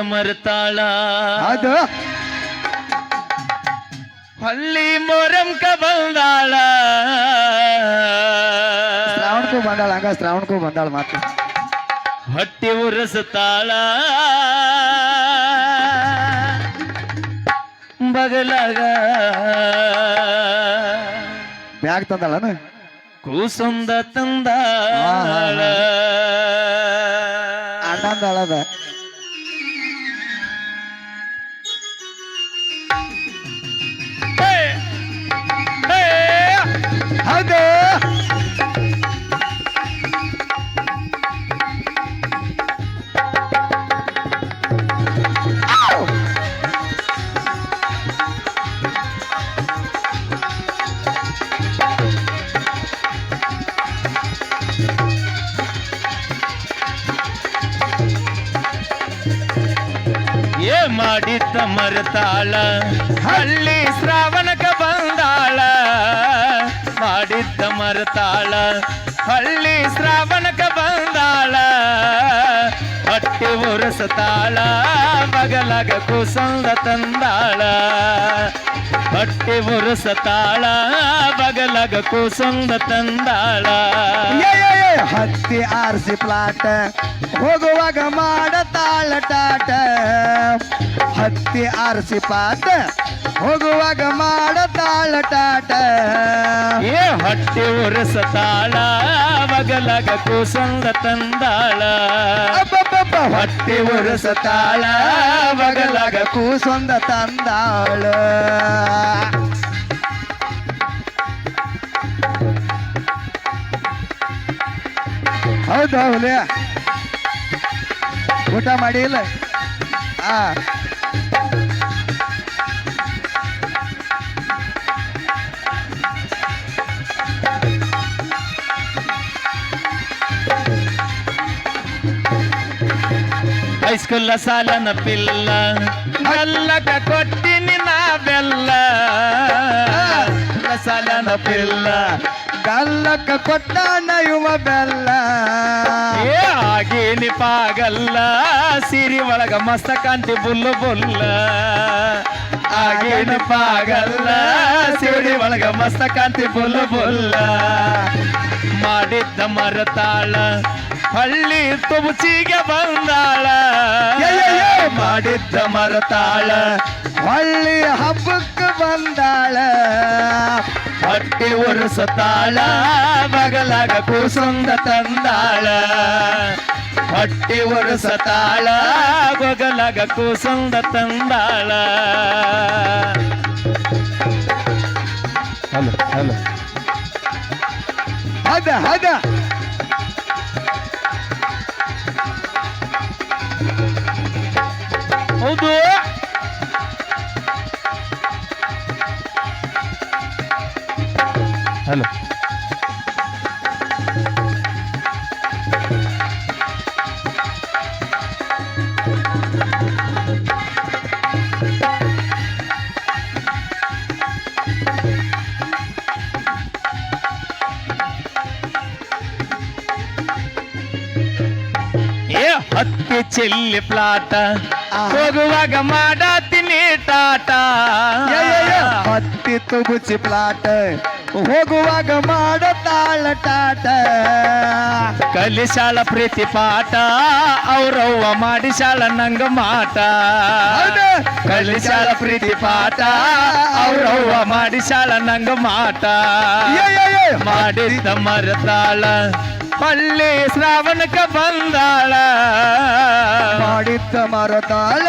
ಮರ್ತಾಳ. ಅದ ಹಳ್ಳಿ ಮೊರಂಕ ಬಂದಾಳ ಶ್ರಾವಣಕ್ಕೂ ಬಂದಾಳ ಹಂಗ ಶ್ರಾವಣಕ್ಕೂ ಬಂದಾಳ ಮಾತು. ಹೊಟ್ಟಿ ಉರಸ್ತಾಳ. ಬಗಲಾಗ. ಬ್ಯಾಗ್ ತಂದಾಳನ? ಕೂಸೊಂದ ತಂದಾಳ. ಅಣ್ಣಂದಳದ. ಹೌದು ಮಾಡಿದ್ದ ಮರತಾಳ ಹಳ್ಳಿ ಶ್ರಾವಣಕ ಬಂದಾಳ. ಮಾಡಿದ್ದ ಮರತಾಳ, ಹಳ್ಳಿ ಶ್ರಾವಣಕ ಬಂದಾಳ. ಹೊಟ್ಟೆ ಉರಸತಾಳ, ಬಗಲಗ ಕುಸಂದ ತಂದಾಳ. ಹೊಟ್ಟೆ ಉರಸತಾಳ, ಬಗಲಗ ಕುಸಂದ ತಂದಾಳ. ಹತ್ತಿ ಆರಿಸಿ ಪ್ಲಾಟ, ಹೋಗುವಾಗ ಮಾಡ ತಾಳ ಟಾಟ. ಹತ್ತಿ ಆರಿಸಿ ಪಾಟ ಹೋಗುವಾಗ ಮಾಡ ತಾಳ ಟಾಟ. ಹೊಟ್ಟಿ ಒರೆಸತಾಳ ಮಗಲಗ ಕೂಸಂದ ತಂದಾಳ. ಅಬ್ಬಬ್ಬಬ್ಬ, ಒರೆಸತಾಳ ಮಗಲಗ ಕೂಸೊಂದ ತಂದಾಳ. ಹೌದಾ ಹುಲಿ ಊಟ ಮಾಡಿಲ್ಲ? ಆ. ಹೈಸ್ಕೂಲ್ ಸಾಲನ ಪಿಲ್ಲ. ಅಲ್ಲಕ ಕೊಟ್ಟಿನಿ ನಾ ಬೆಲ್ಲ ಸಾಲನ ಪಿಲ್ಲ. ಗಲ್ಲಕ್ಕ ಕೊಟ್ಟಾನ ಯುವ ಬೆಲ್ಲ. ಏ ಆಗೇನಿ ಪಾಗಲ್ಲ. ಸಿರಿ ಒಳಗ ಮಸ್ತ ಕಾಂತಿ ಬುಲ್ಲು ಬುಲ್ಲ. ಆಗೇನಿ ಪಾಗಲ್ಲ. ಸಿರಿ ಒಳಗ ಮಸ್ತ ಕಾಂತಿ ಬುಲ್ಲು ಬುಲ್ಲ. ಮಾಡಿದ್ದ ಮರತಾಳ. ಹಳ್ಳಿ ತುಬಸಿಗೆ ಬಂದಾಳ. ಮಾಡಿದ್ದ ಮರತಾಳ. ಹಳ್ಳಿ ಹಬ್ಬಕ್ಕೆ ಬಂದಾಳ. ಹೊಟ್ಟೆ ಒರೆಸತಾಳ ಬಗಲಾಗ ಕೂಸಂದ ತಂದಾಳ. ಹೊಟ್ಟೆ ಒರೆಸತಾಳ ಬಗಲಾಗ ಕೂಸಂದ ತಂದಾಳ. ಹಲೋ ಹಲೋ ಹದ ಹದ. ಹೌದು ಹಲೋ ಏ ಹತ್ತಿ ಚೆಲ್ಲಿ ಪ್ಲಾಟ ಹೋಗುವಾಗ ಮಾಡಾತೀನಿ ಟಾಟ. ಹತ್ತಿ ತುಗುಚಿ ಪ್ಲಾಟ್. ಹೋಗುವಾಗ ಮಾಡ ತಾಳ ಟಾಟ. ಕಲಿಸಾಳ ಪ್ರೀತಿ ಪಾಠ ಅವ್ರವ್ವ ಮಾಡಿಸಾಳ ನಂಗ ಮಾಟ. ಕಲಿಸಾಳ ಪ್ರೀತಿ ಪಾಠ ಅವ್ರವ್ವ ಮಾಡಿಸಾಳ ನಂಗ ಮಾಟ. ಮಾಡಿದ್ದ ಮರ ತಾಳ ಮಾಡಿದ್ದ ಮರತಾಳ ಪಳ್ಳಿ ಶ್ರಾವಣಕ ಬಂದಾಳ ಮಾಡಿದ್ದ ಮರತಾಳ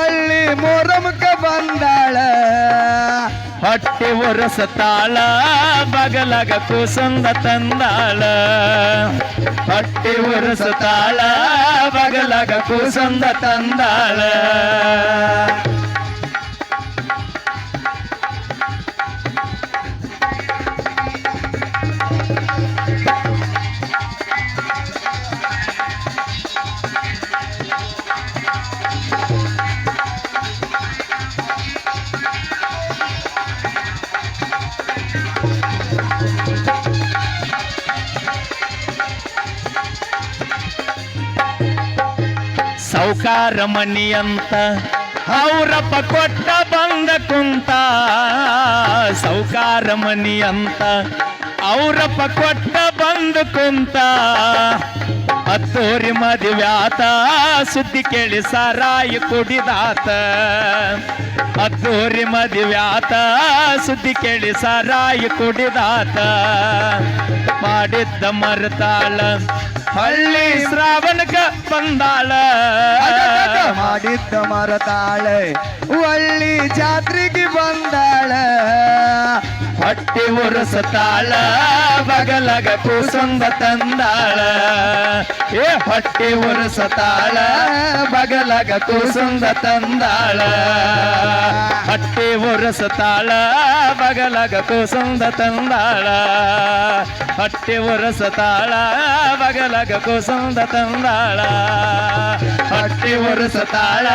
ಒಳ್ಳಿ ಮೊರಮಕ ಬಂದಾಳ ಹೊಟ್ಟೆ ಒರಸತಾಳ ಬಗಲಗ ಕುಸಂದ ತಂದಾಳ ಹೊಟ್ಟೆ ಒರಸತಾಳ ಬಗಲಗ ಕುಸಂದ ತಂದಾಳ ಸೌಕ ಸೌಕಾರ ಮನಿ ಅಂತ ಅವರಪ್ಪ ಕೊಟ್ಟ ಬಂದ ಕುಂತ ಸೌಕಾರ ಮನಿ ಅಂತ ಅವರಪ್ಪ ಕೊಟ್ಟ ಬಂದ ಕುಂತ ಹತ್ತೂರಿ ಮದುವ್ಯಾತ, ಸುದ್ದಿ ಕೇಳಿ ಸಾರಾಯಿ ಕುಡಿದಾತ. ಅತ್ತೋರಿ ಮದುವ್ಯಾತ, ಸುದ್ದಿ ಕೇಳಿ ಸಾರಾಯಿ ಕುಡಿದಾತ. ಮಾಡಿದ್ದ ಮರತಾಳ, ಹಳ್ಳಿ ಶ್ರಾವಣಕ ಬಂದಾಳ. ಮಾಡಿದ್ದ ಮರತಾಳೆ ಒಳ್ಳಿ ಜಾತ್ರೆಗೆ ಬಂದಾಳ. ಹೊಟ್ಟಿ ಉರಸತಾಳ ಬಗಲಗ ಕೂಸಂದ ತಂದಾಳ ಏ ಹೊಟ್ಟಿ ಉರಸತಾಳ ಬಗಲಗ ಕೂಸಂದ ತಂದಾಳ ಹೊಟ್ಟಿ ಉರಸತಾಳ ಬಗಲಗ ಕೂಸಂದ ತಂದಾಳ ಹೊಟ್ಟಿ ಉರಸತಾಳ ಬಗಲಗ ಕೂಸಂದ ತಂದಾಳ ಹೊಟ್ಟಿ ಉರಸತಾಳ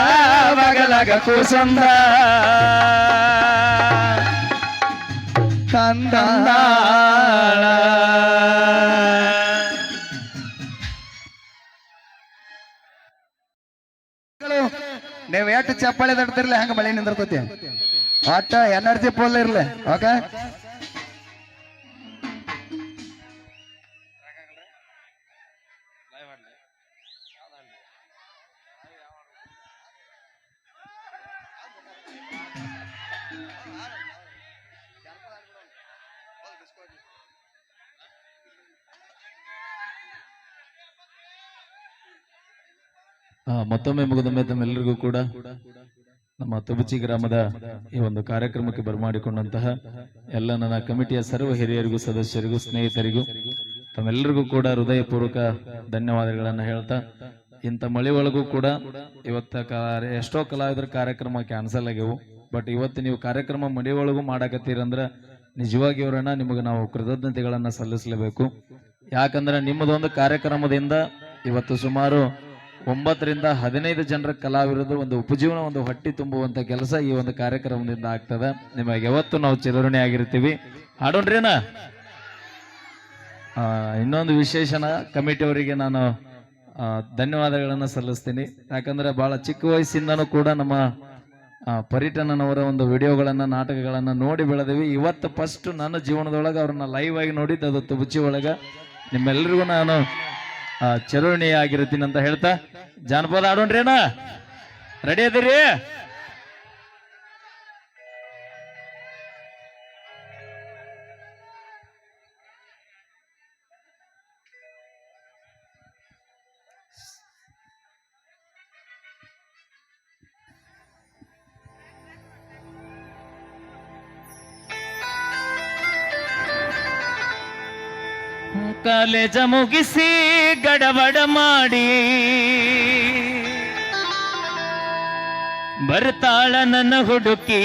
ಬಗಲಗ ಕೂಸಂದ ತಂದಾಳ ನೀವು ಎಷ್ಟು ಚಪ್ಪಾಳೆ ತಡ್ತಿರ್ಲಿ ಹಂಗ ಮಳೆ ನಿಂದಿರ್ತೈತಿ ಒಟ್ಟ ಎನರ್ಜಿ ಫುಲ್ ಇರ್ಲಿ ಓಕೆ ಮತ್ತೊಮ್ಮೆ ಮುಗಿದೊಮ್ಮೆ ತಮ್ಮೆಲ್ಲರಿಗೂ ಕೂಡ ನಮ್ಮ ತುಬುಚಿ ಗ್ರಾಮದ ಈ ಒಂದು ಕಾರ್ಯಕ್ರಮಕ್ಕೆ ಬರಮಾಡಿಕೊಂಡಂತಹ ಎಲ್ಲ ನನ್ನ ಕಮಿಟಿಯ ಸರ್ವ ಹಿರಿಯರಿಗೂ, ಸದಸ್ಯರಿಗೂ, ಸ್ನೇಹಿತರಿಗೂ ತಮ್ಮೆಲ್ಲರಿಗೂ ಕೂಡ ಹೃದಯಪೂರ್ವಕ ಧನ್ಯವಾದಗಳನ್ನು ಹೇಳ್ತಾ, ಇಂಥ ಮಳೆ ಒಳಗೂ ಕೂಡ ಇವತ್ತ ಎಷ್ಟೋ ಕಲಾವಿದರ ಕಾರ್ಯಕ್ರಮ ಕ್ಯಾನ್ಸಲ್ ಆಗ್ಯವು ಬಟ್ ಇವತ್ತು ನೀವು ಕಾರ್ಯಕ್ರಮ ಮಳೆ ಒಳಗೂ ಮಾಡಾಕತ್ತೀರಂದ್ರೆ ನಿಜವಾಗಿ ಅವರನ್ನ ನಿಮಗೆ ನಾವು ಕೃತಜ್ಞತೆಗಳನ್ನು ಸಲ್ಲಿಸಲೇಬೇಕು. ಯಾಕಂದ್ರೆ ನಿಮ್ಮದೊಂದು ಕಾರ್ಯಕ್ರಮದಿಂದ ಇವತ್ತು ಸುಮಾರು ಒಂಬತ್ತರಿಂದ ಹದಿನೈದು ಜನರ ಕಲಾವಿರದು ಒಂದು ಉಪಜೀವನ, ಒಂದು ಹೊಟ್ಟಿ ತುಂಬುವಂತ ಕೆಲಸ ಈ ಒಂದು ಕಾರ್ಯಕ್ರಮದಿಂದ ಆಗ್ತದೆ. ನಿಮಗೆ ಯಾವತ್ತು ನಾವು ಚಿರಋಣಿ ಆಗಿರ್ತೀವಿ. ಹಾಡೋಣ್ರೇನ? ಇನ್ನೊಂದು ಇನ್ನೊಂದು ಕಮಿಟಿ ಅವರಿಗೆ ನಾನು ಧನ್ಯವಾದಗಳನ್ನು ಸಲ್ಲಿಸ್ತೀನಿ. ಯಾಕಂದ್ರೆ ಬಹಳ ಚಿಕ್ಕ ವಯಸ್ಸಿಂದನೂ ಕೂಡ ನಮ್ಮ ಪರಿಟನನವರ ಒಂದು ವಿಡಿಯೋಗಳನ್ನು, ನಾಟಕಗಳನ್ನು ನೋಡಿ ಬೆಳೆದಿವಿ. ಇವತ್ತು ಫಸ್ಟ್ ನನ್ನ ಜೀವನದೊಳಗೆ ಅವ್ರನ್ನ ಲೈವ್ ಆಗಿ ನೋಡಿದ್ದು ಅದು ತುಬುಚಿ ಒಳಗ. ನಿಮ್ಮೆಲ್ಲರಿಗೂ ನಾನು ಆ, ಚಿರಋಣಿ ಆಗಿರ್ತೀನಿ ಅಂತ ಹೇಳ್ತಾ. ಜಾನಪದ ಆಡೋಣ್ರೇನ ರೆಡಿ ಅದಿರಿ? ಕಾಲೇಜ ಮುಗಿಸಿ ಗಡಬಡ ಮಾಡಿ ಬರ್ತಾಳ ನನ್ನ ಹುಡುಕಿ.